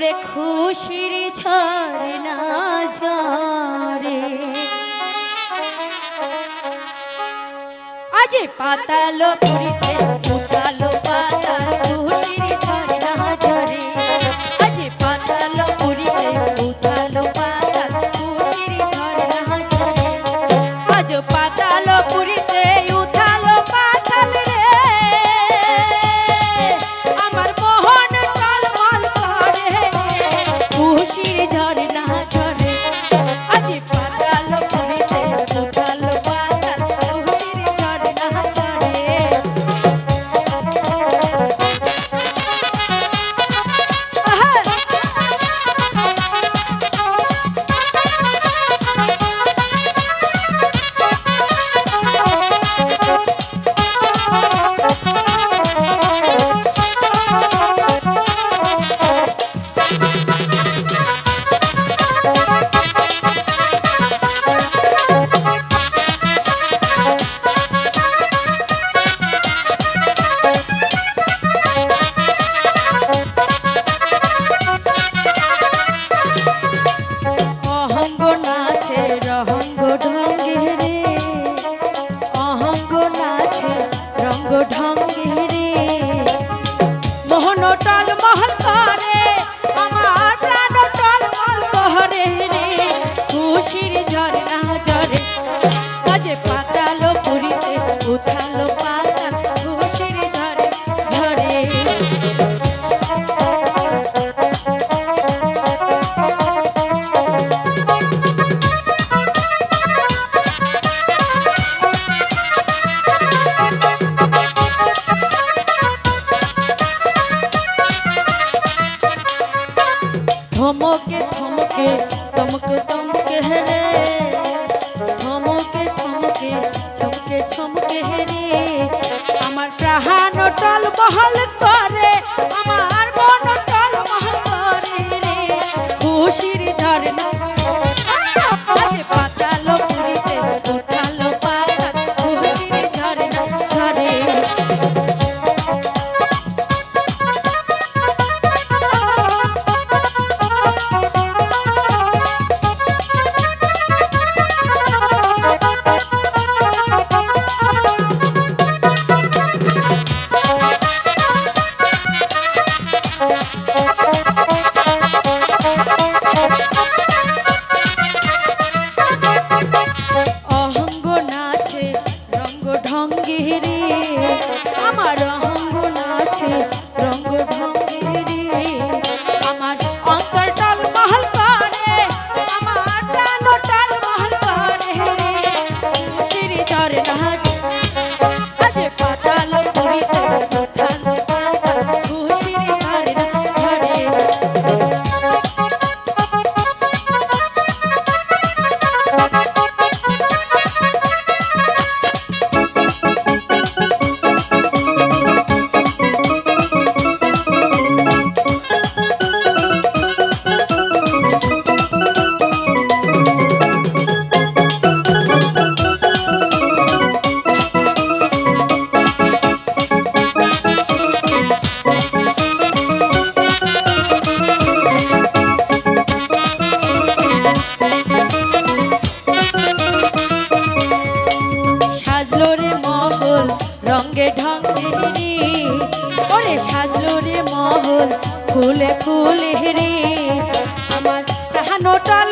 ওরে খুশির ঝরনা ঝরে। আজ পাতালো পুরিতে থমকে থমকে তমকে তমকে হেরে থমকে থমকে ছমকে ছমকে হেরে আমার প্রাণ টল বহল রে রঙ্গে ঢঙ্গে রে ওরে সাজলো রে মহল ফুলে ফুলে রে আমার তাহা নোটাল